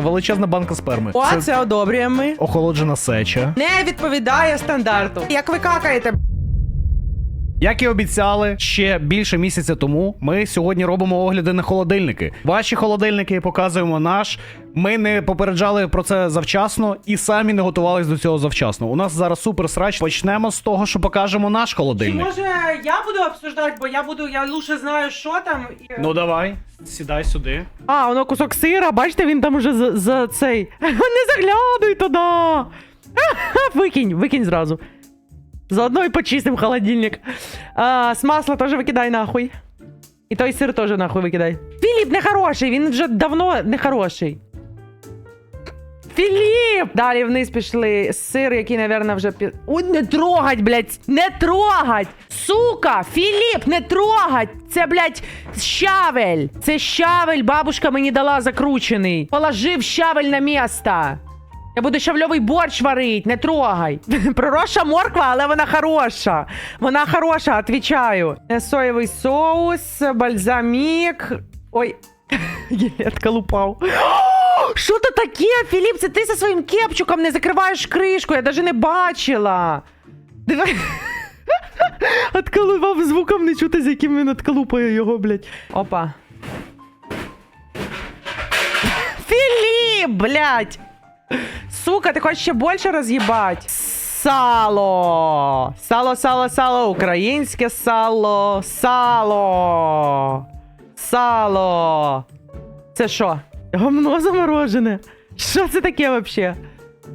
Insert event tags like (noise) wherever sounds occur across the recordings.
Величезна банка сперми. О, це одобрюємо ми. охолоджена сеча. Не відповідає стандарту. Як ви какаєте? Як і обіцяли, ще більше місяця тому ми сьогодні робимо огляди на холодильники. Ваші холодильники показуємо наш. Ми не попереджали про це завчасно і самі не готувались до цього завчасно. У нас зараз супер срач. Почнемо з того, що покажемо наш холодильник. Може я буду обсуждати, бо я буду, я лучше знаю, що там. Ну давай, сідай сюди. А, воно кусок сира, бачите, він там уже за, за цей. (laughs) Не заглядуй туди. (laughs) Викинь, викинь зразу. Заодно і почистим холодильник. А, з масла теж викидай нахуй. І той сир теж нахуй викидай. Філіп не хороший, він вже давно не хороший. Філіп! Далі вниз пішли сир, який, напевно, вже пі... Ой, не трогать, блядь! Не трогать! Сука! Філіп, не трогать! Це, блядь, щавель! Це щавель, бабушка мені дала закручений. Положив щавель на місто. Я буду щавльовий борщ варить, не трогай. (laughs) Проросша морква, але вона хороша. Вона хороша, отвечаю. Е, Соєвий соус, бальзамік. Ой, (laughs) Єлетка лупав. (gasps) Що то таке, Філіп? Це ти зі своїм кепчуком не закриваєш кришку, я навіть не бачила. Диви. (laughs) Отколупав звуком не чути, з яким він отколупає його, блядь. Опа. Філіп, блядь! Сука, ти хочеш ще більше роз'їбать? Сало! Сало, сало, сало, українське сало, сало! Сало! Це що? Гомно заморожене. Що це таке вообще?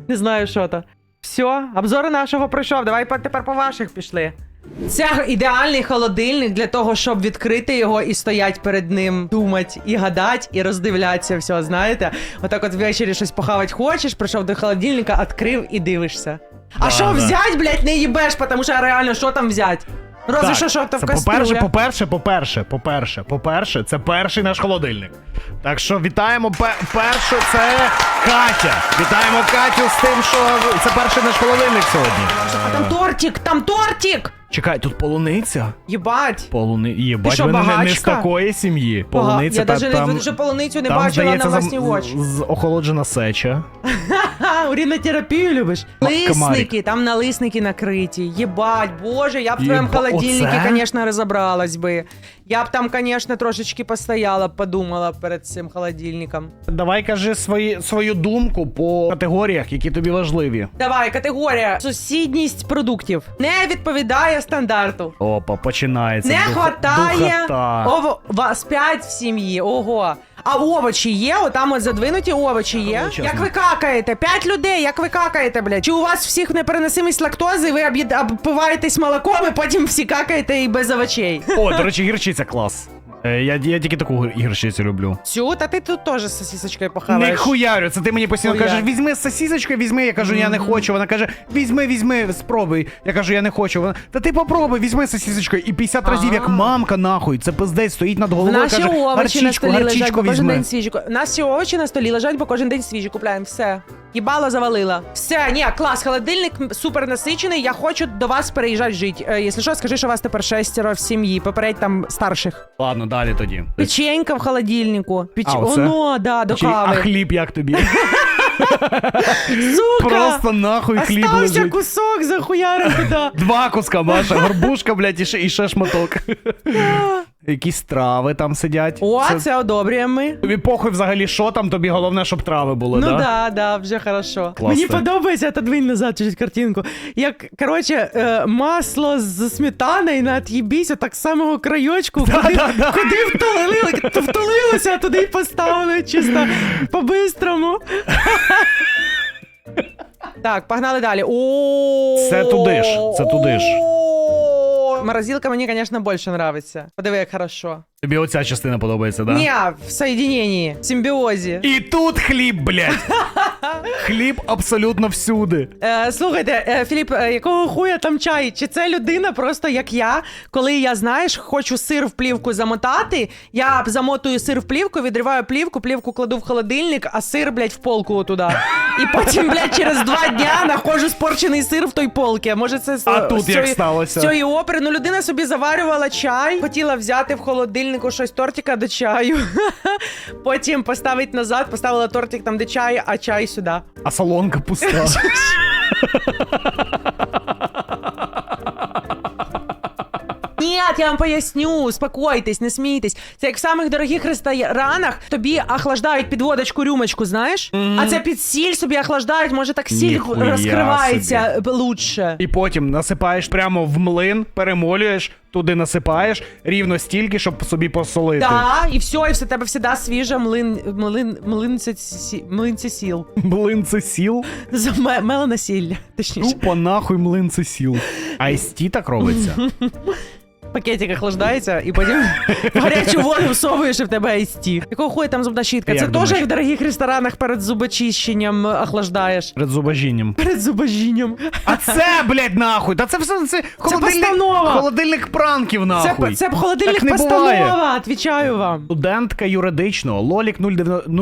Не знаю, що то. Все, обзори нашого пройшов. Давай тепер по ваших пішли. Це ідеальний холодильник для того, щоб відкрити його і стоять перед ним, думати і гадати, і роздивлятися все, знаєте? Отак от ввечері щось похавати хочеш, прийшов до холодильника, відкрив і дивишся. А що да. взять, блядь, не їбеш, тому що реально що там взять? Разве що, що то в це по-перше, по-перше, по-перше, по-перше, по-перше, це перший наш холодильник. Так що вітаємо пе- перше, це Катя. Вітаємо Катю з тим, що це перший наш холодильник сьогодні. А там тортик, там тортик! Чекай, тут полуниця? Єбать! Полуни... Єбать, що, ви не, не з багачка? такої сім'ї. Ага, Полуниця я та, навіть там, вже полуницю не там, бачила здається, на власні зам- очі. з- з- охолоджена сеча. (laughs) Ха, урінотерапію любиш? Комарик. Лисники, там налисники накриті. Єбать, боже, я б в твоєму Єба- холодильнику, оце? звісно, розібралась би. Я б там, звісно, трошечки постояла, б, подумала перед цим холодильником. Давай кажи свої, свою думку по категоріях, які тобі важливі. Давай, категорія сусідність продуктів не відповідає стандарту. Опа, починається. Не дух- хватає духота. ово... вас п'ять в сім'ї. Ого. А овочі є? Отам от задвинуті овочі є. Величезно. Як ви какаєте? П'ять людей, як ви какаєте, блядь? Чи у вас всіх непереносимість лактози, ви об'їд- обпиваєтесь молоком, і потім всі какаєте і без овочей? О, до речі, гірчиця клас. Е, Я, я тільки таку гір- гірчицю люблю. Цю, та ти тут теж з сосісочкою похаваєш. Не хуярю, це ти мені постійно Хуярь. кажеш, візьми з сосісочкою, візьми. Я кажу, я не хочу. Вона каже, візьми, візьми, спробуй. Я кажу, я не хочу. Вона, та ти попробуй, візьми з сосісочкою. І 50 разів, як А. мамка, нахуй, це пиздець, стоїть над В головою, наші каже, овочі на гарчичку, столі лежать, гарчичку бо кожен візьми. день свіжі. У нас всі овочі на столі лежать, бо кожен день свіжі купляємо. Все. Їбало завалила. Все, ні, клас, холодильник м, супер насичений. Я хочу до вас переїжджати жити. Е, якщо що, скажи, що вас тепер шестеро в сім'ї. Попередь там старших. Ладно, далі тоді. Печенька в холодильнику. Печ... А, оце? Оно, да, до Чи- А кави. хліб як тобі? Сука! Просто нахуй хліб Остався лежить. кусок захуярив туди. Два куска, Маша, горбушка, блядь, і ще, і ще шматок. Якісь трави там сидять. О, це одобрюємо ми. Тобі похуй взагалі, що там, тобі головне, щоб трави були, Ну да? да, да, вже хорошо. Класно. Мені подобається, отодвинь назад чуть картинку. Як, коротше, е, масло з сметаною на от'їбісь, так самого краєчку, куди, да, да. куди втулили, втулилося, туди й поставили чисто по-бистрому. Так, погнали далі. О, Це туди ж, це туди ж. Морозилка мені, звісно, більше подобається. Подиви, як хорошо. Тобі оця частина подобається, да? Ні, в соєдиненні, в симбіозі. І тут хліб, блядь. (laughs) хліб абсолютно всюди. Е, слухайте, е, Філіп, е, якого хуя там чай? Чи це людина просто як я, коли я, знаєш, хочу сир в плівку замотати, я замотую сир в плівку, відриваю плівку, плівку кладу в холодильник, а сир, блядь, в полку туди. І потім, блядь, через два дня знаходжу спорчений сир в той полці. Може це з, А тут з як цієї- сталося? З цієї опери. Ну, людина собі заварювала чай, хотіла взяти в холодильнику щось тортика до чаю. (laughs) Потім поставить назад, поставила тортик там, де чай, а чай сюди. А салонка пуста. (laughs) Ні, я вам поясню, успокойтесь, не смійтесь. Це як в самих дорогих ресторанах тобі охлаждають під водочку рюмочку, знаєш? А це під сіль собі охлаждають, може так сіль Ніхуя розкривається лучше. І потім насипаєш прямо в млин, перемолюєш, туди насипаєш рівно стільки, щоб собі посолити. Так, і все, і все тебе всегда свіжа млин, млин, млинця, сі- млинця сіл. (laughs) Млин це сіл. Заме- Мелена сілля, точніше. Тупо нахуй млин це сіл. Айсті так робиться. (laughs) Пакетик охлаждається, і потім в гарячу воду всовуєш, і в тебе айсті. Якого хуя там зубна щітка? Як Це теж думаєш? як в дорогих ресторанах перед зубочищенням охлаждаєш. Перед зубожінням. Перед зубожінням. А це, блядь, нахуй. Та це все це холодильник, постанова. холодильник пранків, Це, нахуй. це холодильник Так не постанова, відвічаю вам. Студентка юридичного, Лолік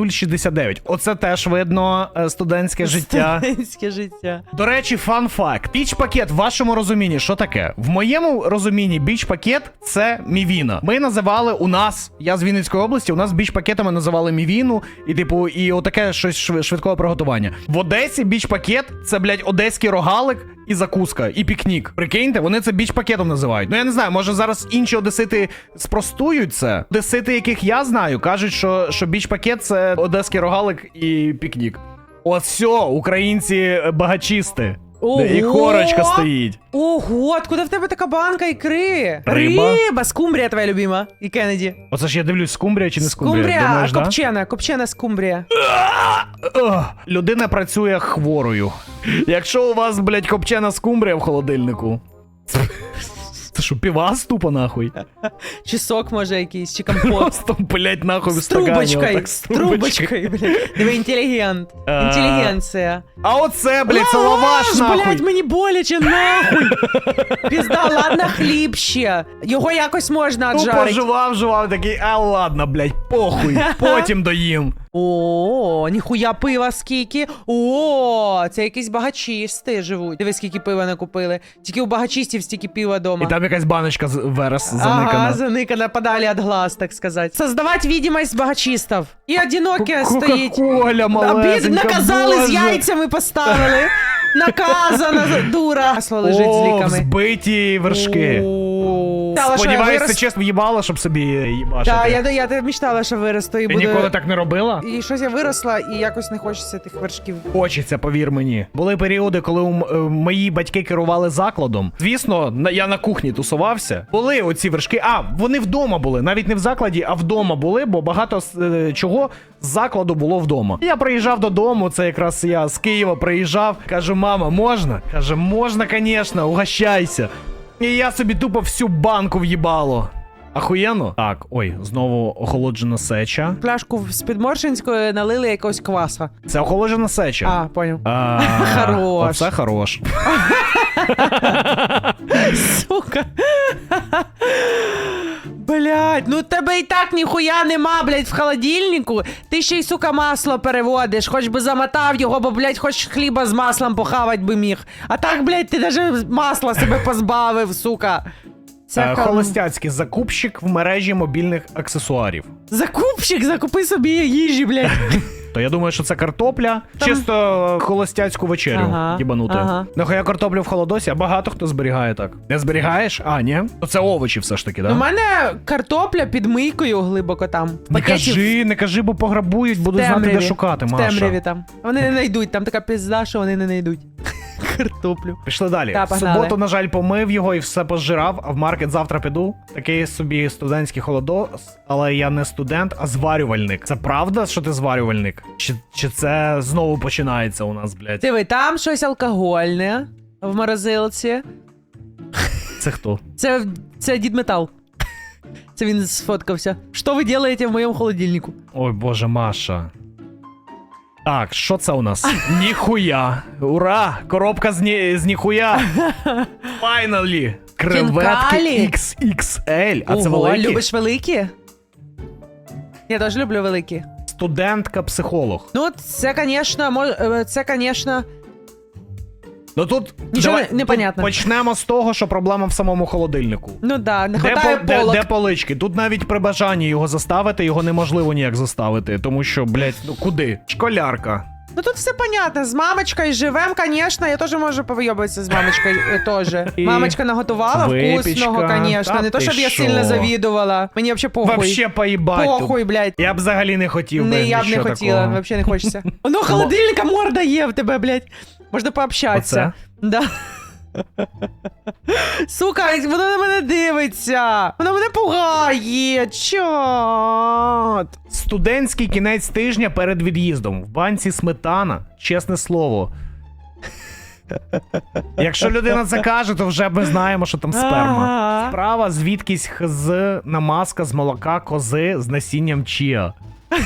069. Оце теж видно е, студентське життя. Студентське життя. До речі, фан факт. Біч пакет в вашому розумінні, що таке? В моєму розумінні біч пакет це мівіна. Ми називали у нас, я з Вінницької області, у нас біч пакетами називали мівіну, і типу, і отаке щось шв- швидкого приготування. В Одесі біч пакет це, блядь, одеський рогалик і закуска, і пікнік. Прикиньте, вони це біч пакетом називають. Ну я не знаю, може зараз інші одесити спростують це. Одесити, яких я знаю, кажуть, що, що біч пакет це одеський рогалик і пікнік. От все, українці е, багачісти. Ого! І корочка стоїть. Ого, откуда в тебе така банка ікри? Риба. Риба, скумбрія твоя любима. І Кеннеді. Оце ж я дивлюсь, скумбрія чи не скумбрія? Скумбрія, Думаєш, да? копчена, копчена скумбрія. Людина працює хворою. Якщо у вас, блядь, копчена скумбрія в холодильнику. Це що, півас тупо нахуй? Чи сок може якийсь, чи компот. Просто, блядь, нахуй З стакані, трубочкою, отак, з трубочкою, блядь. Диви, інтелігент. А. Інтелігенція. А оце, блядь, це лаваш, нахуй. блядь, мені боляче, нахуй. Пізда, ладно, хліб ще. Його якось можна Тупо отжарити. жував, жував, такий, а ладно, блядь, похуй, (laughs) потім доїм. О, ніхуя пива скільки. О, це якісь багачісти живуть. Диви, скільки пива накупили. Тільки у багачістів стільки пива дома. І там якась баночка з верес заникана. Ага, заникана, подалі від глаз, так сказати. Создавати видимость багачистів. І одиноке стоїть. Кока-коля Обід наказали з яйцями поставили. Наказана дура. Масло лежить з О, ліками. взбиті вершки. Мечтала, що я це чесно в'їбало, щоб собі їбашити. Та, я, я, я мечтала, що виросту і Ти буду... ніколи так не робила? І щось я виросла, і якось не хочеться тих вершків. Хочеться, повір мені. Були періоди, коли у м- е, мої батьки керували закладом. Звісно, на- я на кухні тусувався. Були оці вершки. А, вони вдома були. Навіть не в закладі, а вдома були, бо багато е, чого з закладу було вдома. Я приїжджав додому, це якраз я з Києва приїжджав. Кажу, мама, можна? Каже, можна, звісно, угощайся. І я собі тупо всю банку в'їбало. Ахуєнно? Так, ой, знову охолоджена сеча. Пляшку з підморшинської налили якогось кваса. Це охолоджена сеча. А, поняв. А, (laughs) Хорош. Оце хорош. (laughs) Сука. Блять, ну тебе і так ніхуя нема, блять, в холодильнику. Ти ще й, сука, масло переводиш, хоч би замотав його, бо, блять, хоч хліба з маслом похавать би міг. А так, блять, ти даже масла себе позбавив, сука. Це Е, Холостяцький закупщик в мережі мобільних аксесуарів. Закупщик, закупи собі їжі, блять. То я думаю, що це картопля. Там- Чисто холостяцьку вечерю Ага, їбанути. ага. я картоплю в холодосі, а багато хто зберігає так. Не зберігаєш? А, ні? То це овочі все ж таки, У да? мене картопля під мийкою глибоко там. Не кажи, не кажи, бо пограбують, буду знати, де шукати, шукати, В темряві там. Вони не знайдуть, там така пізда, що вони не знайдуть. Картоплю. Пішли далі. Та, погнали. суботу, на жаль, помив його і все пожирав, а в маркет завтра піду. Такий собі студентський холодос, але я не студент, а зварювальник. Це правда, що ти зварювальник? Чи, чи це знову починається у нас, блядь? Диви, там щось алкогольне в морозилці. Це хто? Це, це дід метал. Це він сфоткався. Що ви робите в моєму холодильнику? Ой, боже, Маша. Так, що це у нас? Ніхуя! Ура! Коробка з, ні... з ніхуя! (laughs) Finally! Креветки Хінкалі? XXL. А це Ого, великі? любиш великі? Я теж люблю великі. студентка-психолог. Ну, це, звісно, е, це, звісно. Ну тут Нічого не- непонятно. тут почнемо з того, що проблема в самому холодильнику. Ну да, не Де, хватає по- де, полок. де полички? Тут навіть при бажанні його заставити, його неможливо ніяк заставити, тому що, блядь, ну куди? Школярка. Ну тут все понятно. З мамочкою живем, звісно. Я теж можу повийобуватися з мамочкою е, теж. І Мамочка наготувала випічка. вкусного, конечно. Та Не то, ти щоб я що? сильно завідувала. Мені взагалі похуй. Вообще поїбать. похуй, блядь. Я б взагалі не хотів би Не, я б не нічого хотіла, такого. взагалі не хочеться. (laughs) Ну, холодильника морда є в тебе, блядь. Можна пообщатися. Да. Сука, вона на мене дивиться. Вона мене пугає. Чот. Студентський кінець тижня перед від'їздом. В банці сметана, чесне слово. Якщо людина це каже, то вже ми знаємо, що там сперма. Ага. Справа звідкись хз намазка з молока кози з насінням чіа. (laughs)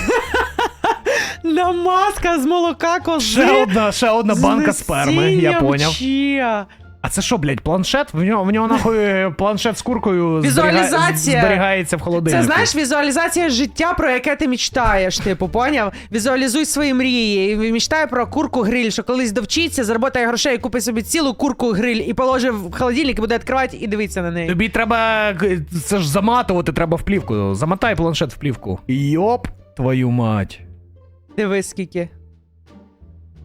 Намазка з молока кози. Ще одна, ще одна банка сперми, я поняв. чия. А це що, блядь, планшет? В нього, в нього нахуй планшет з куркою Візуалізація. зберігається в холодильнику. Це знаєш візуалізація життя, про яке ти мечтаєш, типу, поняв? Візуалізуй свої мрії. І мечтай про курку гриль, що колись довчиться, заработає грошей, купить собі цілу курку гриль і положив в холодильник і буде відкривати і дивитися на неї. Тобі треба це ж заматувати треба в плівку. Замотай планшет в плівку. Йоп, твою мать. Дивись скільки.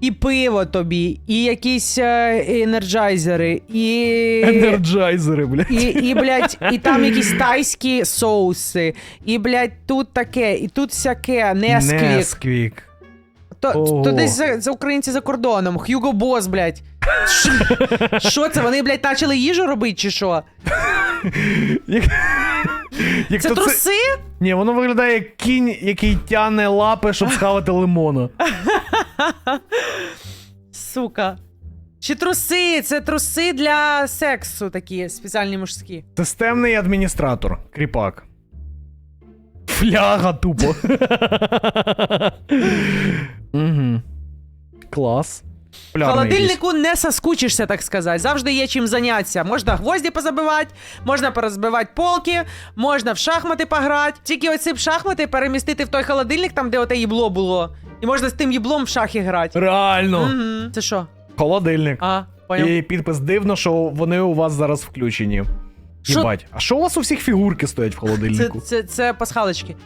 І пиво тобі, і якісь е, енерджайзери, і. Енерджайзери, блядь. І, і, блядь, і там якісь тайські соуси, і, блядь, тут таке, і тут всяке, Несквік. Несквік. То, то десь за, за українці за кордоном. Хьюго Бос, блядь. Що- це? Вони, блядь, почали їжу робити, чи що? Як... Це труси? Ні, воно виглядає як кінь, який тяне лапи, щоб схавати лимона. Сука. Чи труси? Це труси для сексу такі, спеціальні мужські. Системний адміністратор. Кріпак. Фляга тупо. Клас. В холодильнику не соскучишся, так сказати. Завжди є чим зайнятися. Можна гвозді позабивати, можна порозбивати полки, можна в шахмати пограти. Тільки оці б шахмати перемістити в той холодильник, там, де оте їбло було. І можна з тим їблом в шахи грати. Реально. Угу. Це що? Холодильник. А, поняв. І підпис дивно, що вони у вас зараз включені. Що? Єбать. А що у вас у всіх фігурки стоять в Це, холодильнику? це, це пасхалочки.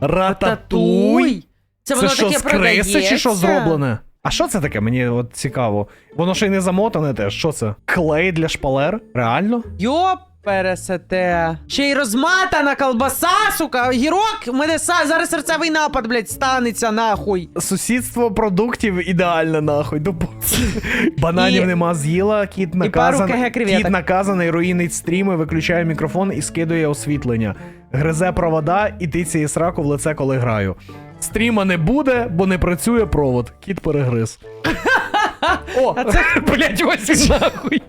Рататуй. Це Це воно що, таке з криси чи що зроблене? А що це таке? Мені от цікаво. Воно ще й не замотане теж. Що це? Клей для шпалер? Реально? Йоп, пересете. Ще й розматана колбаса, сука. Гірок, в мене са, зараз серцевий напад, блядь, станеться нахуй. Сусідство продуктів ідеальне, нахуй. Тупо. (laughs) Бананів І- нема з'їла, кіт наказаний. Кіт наказаний, руїнить стріми, виключає мікрофон і скидує освітлення. Гризе провода і тицяє сраку в лице, коли граю. Стріма не буде, бо не працює провод. Кіт перегриз. (laughs) О, А це- блять, ось і нахуй.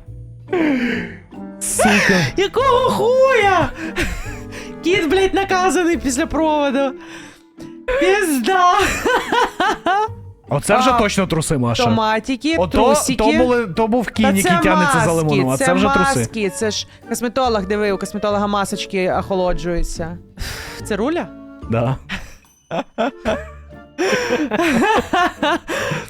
Сука. Якого хуя? Кіт, блядь, наказаний після проводу. Пізда. Оце вже А, точно труси, Маша. Томатики, Ото, трусики. то, були, то був кінь, який тягнеться за лимоном, а це, вже труси. маски, це ж косметолог, диви, у косметолога масочки охолоджуються. Це руля? Да. (laughs)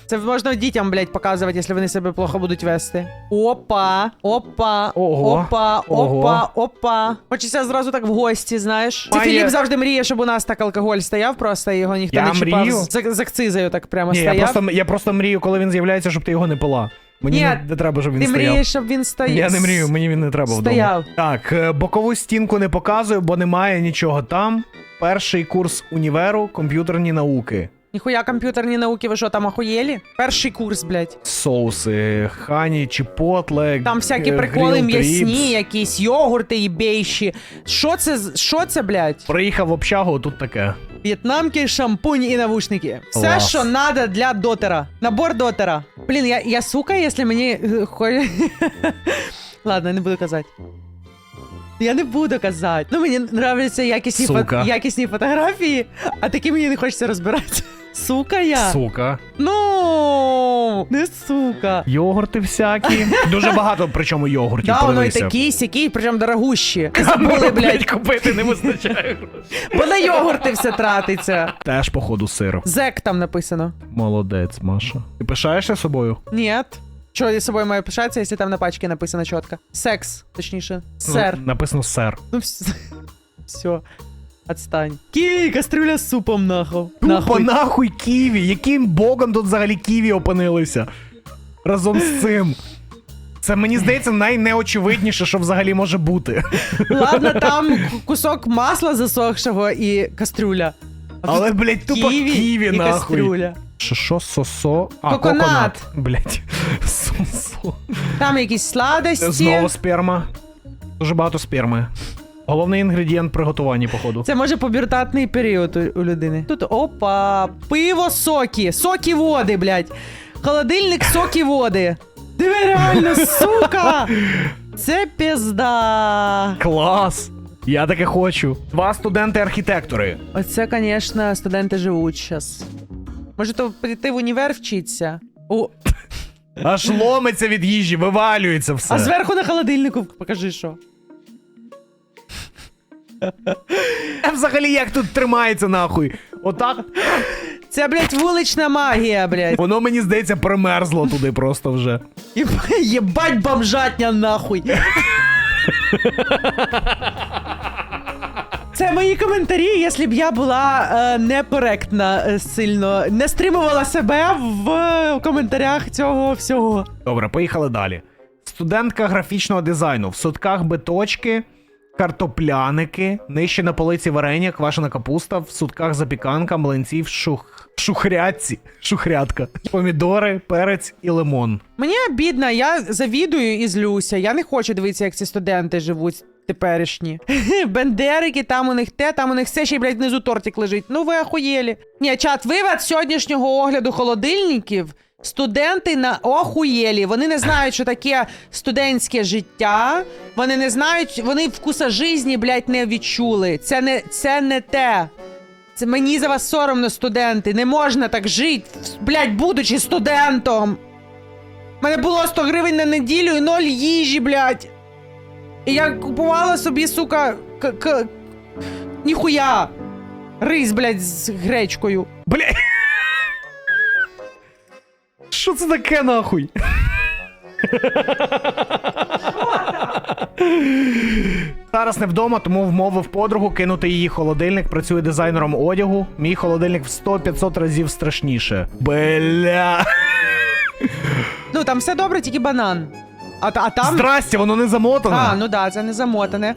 Це можна дітям, блядь, показувати, якщо вони себе плохо будуть вести. Опа, опа, Ого, опа, ого. опа, опа. Хочеться зразу так в гості, знаєш. Це Має- Філіп завжди мріє, щоб у нас так алкоголь стояв просто, і його ніхто Я не чіпав. мрію. З, з акцизою так прямо Ні, я стояв. просто, я просто мрію, коли він з'являється, щоб ти його не пила. Мені Ні, не, треба, щоб він Ти стояв. мрієш, щоб він стояв. Я не мрію, мені він не треба Стояв. вдома. Так, е, бокову стінку не показую, бо немає нічого там. Перший курс універу комп'ютерні науки. Ніхуя комп'ютерні науки, ви що там охуєлі? Перший курс, блядь. Соуси, хані, чіпотле. Там всякі е, приколи м'ясні, якісь йогурти і бейші. Що це, з- що це, блядь? Приїхав в общагу, тут таке. В'єтнамки, шампунь і навушники. Все, Клас. що надо для дотера. Набор дотера. Блін, я, я сука, якщо мені. хо- Ладно, не буду казати. Я не буду казати. Ну мені нравляться якісні, фо... Якісні фотографії, а такі мені не хочеться розбирати. Сука я. Сука. Ну, не сука. Йогурти всякі. (laughs) Дуже багато, причому йогуртів. Да, воно і подивися. такі, сякі, причому дорогущі. Забули, блядь, купити не вистачає. бо на йогурти все тратиться. Теж, походу, сир. Зек там написано. Молодець, Маша. Ти пишаєшся собою? Ні. Чого я собою маю пишатися, якщо там на пачці написано чітко? Секс, точніше. Сер. Ну, написано сер. Ну, все. (laughs) все. Отстань. Ківі, кастрюля з супом, нахуй. Тупо нахуй ківі. Яким богом тут взагалі ківі опинилися? Разом з цим. Це мені здається найнеочевидніше, що взагалі може бути. Ладно, там к- кусок масла засохшого і кастрюля. А Але, блядь, тупо ківі, і нахуй. кастрюля. Що, що, сосо? А, Коконат. коконат. Блядь. (laughs) Сосо. Там якісь сладості. Знову сперма. Дуже багато сперми. Головний інгредієнт приготування, походу. Це може побюртатний період у, у людини. Тут опа, пиво, соки, соки води, блядь. Холодильник, соки води. Диви реально, сука! Це пізда. Клас! Я таке хочу. Два студенти-архітектори. Оце, звісно, студенти живуть зараз. Може, то прийти в універ вчитися? О, Аж ломиться від їжі, вивалюється все. а зверху на холодильнику покажи, що. А взагалі як тут тримається нахуй? Отак. Це, блядь, вулична магія, блядь. Воно мені здається примерзло туди просто вже. Єб- Єбать бомжатня нахуй. Це мої коментарі, якщо б я була е, некоректна е, сильно, не стримувала себе в е, коментарях цього всього. Добре, поїхали далі. Студентка графічного дизайну. В сутках биточки, картопляники, нижче на полиці варення, квашена капуста, в сутках запіканка, млинці в шух... шухрятці. Шухрятка. Помідори, перець і лимон. Мені бідно, я завідую і злюся. Я не хочу дивитися, як ці студенти живуть. Теперішні. (laughs) Бендерики, там у них те, там у них все ще, й, блядь, внизу тортик лежить. Ну ви охуєлі. Ні, чат, вивод сьогоднішнього огляду холодильників. Студенти на охуєлі. Вони не знають, що таке студентське життя. Вони не знають, вони вкуса житті, блядь, не відчули. Це не, це не те. Це мені за вас соромно, студенти. Не можна так жити, блядь, будучи студентом. У мене було 100 гривень на неділю і 0 їжі, блядь. І я купувала собі, сука, к- к... ніхуя. Рис, блядь, з гречкою. Бля. Що це таке нахуй? Зараз не вдома, тому вмовив подругу кинути її холодильник. Працює дизайнером одягу. Мій холодильник в 100-500 разів страшніше. Бля. Ну, там все добре, тільки банан. А, а там. Здрасте, воно не замотане. А, ну да, це не замотане.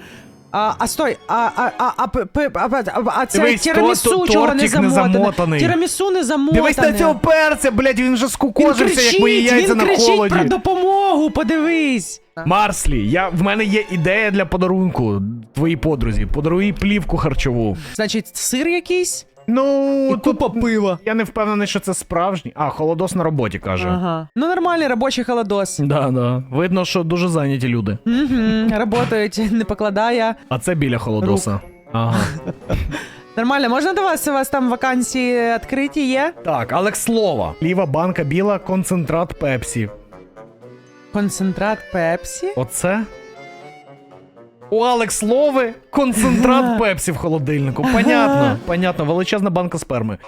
А, а стой, а, а, а, а, а, а, а це Дивись, тірамісу, то- чого не тортик не замотане? замотаний. Тірамісу не замотане. Дивись на цього перця, блядь, він вже Він скукожився, як мої яйця він на кричить холоді. про допомогу, подивись. Марслі, я, в мене є ідея для подарунку твоїй подрузі. Подаруй плівку харчову. Значить, сир якийсь? Ну, І купа пива. Я не впевнений, що це справжній. А, холодос на роботі каже. Ага. Ну, нормальний робочий холодос. Да, да. Видно, що дуже зайняті люди. Угу, работають, не покладає. А це біля холодоса. Ага. (laughs) Нормально, можна до вас? У вас там вакансії відкриті є? Так, Алекс Слова. Ліва банка біла, концентрат Пепсі. Концентрат Пепсі? Оце? У Алекс Лови концентрат Пепсі в холодильнику. Понятно, понятно, величезна банка сперми.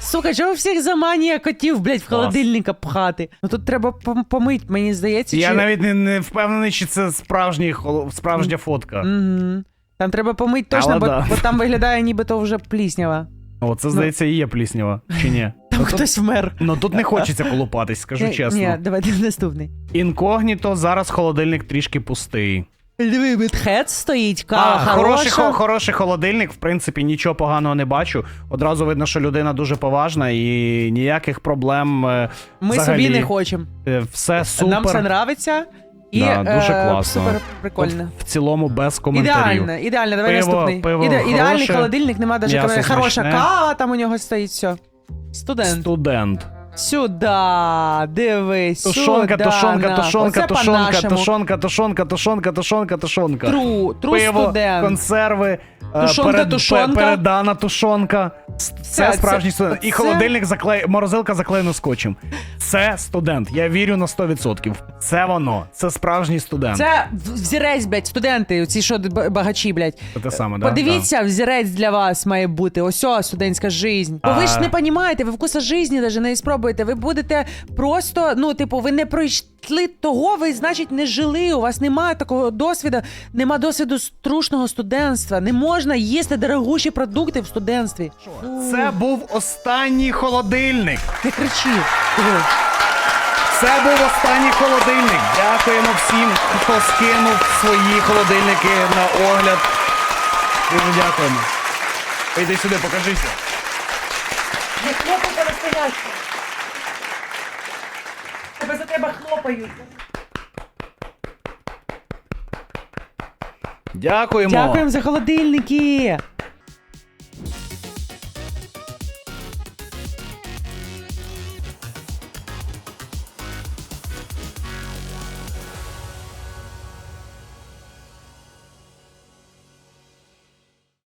Сука, чого всіх заманює котів, блядь, в холодильника пхати? Ну тут треба пом- помить, мені здається, Я чи... навіть не, не впевнений, чи це справжній, хол- справжня фотка. Угу. Там треба помить точно, Але бо, да. бо там виглядає нібито вже пліснява. О, це здається і є пліснява, чи ні? Ну, хтось вмер. Ну тут не хочеться колупатись, скажу Ні, чесно. Ні, давайте наступний. Інкогніто, зараз холодильник трішки пустий. Диви, Бітхед стоїть, кава а, хороший, хороша. хо- хороший холодильник, в принципі, нічого поганого не бачу. Одразу видно, що людина дуже поважна і ніяких проблем. е, Ми взагалі. собі не хочемо. Е, Все супер. Нам це нравиться. І Да, дуже е, класно. Супер прикольно. В цілому без коментарів. Ідеально, ідеально, давай Пиво- наступний. пиво Іде, ідеальний хороше, холодильник, нема навіть м'ясо коментарів. Хороша смачне. кава, там у нього стоїть все. Студент. Студент. Сюда, дивись. Тушонка, сюда, тушонка, на. тушонка, Оце тушонка, по-нашому. тушонка, тушонка, тушонка, тушонка, тушонка. Тру, тру Пиво, студент. консерви, е, Тушонка, перед- тушонка. пе- передана тушонка. С- Це Це- справжній це- студент. І це- холодильник заклеє, морозилка заклеєна скотчем. Це студент. Я вірю на 100%. Це воно. Це справжній студент. Це взірець, блядь, студенти, ці що багачі, блядь. Це те саме, да? Подивіться, взірець для вас має бути. Ось студентська жизнь. Бо ви ж не розумієте, ви вкуса житті навіть не спробуєте. Ви будете просто, ну, типу, ви не пройшли того, ви, значить, не жили. У вас немає такого досвіду, нема досвіду струшного студентства. Не можна їсти дорогущі продукти в студентстві. Це був останній холодильник. Не кричи. Це був останній холодильник. Дякуємо всім, хто скинув свої холодильники на огляд. Дуже дякуємо. Іди сюди, покажися. Не хлопай по-настоящему. Тебе за тебе хлопають. Дякуємо. Дякуємо за холодильники.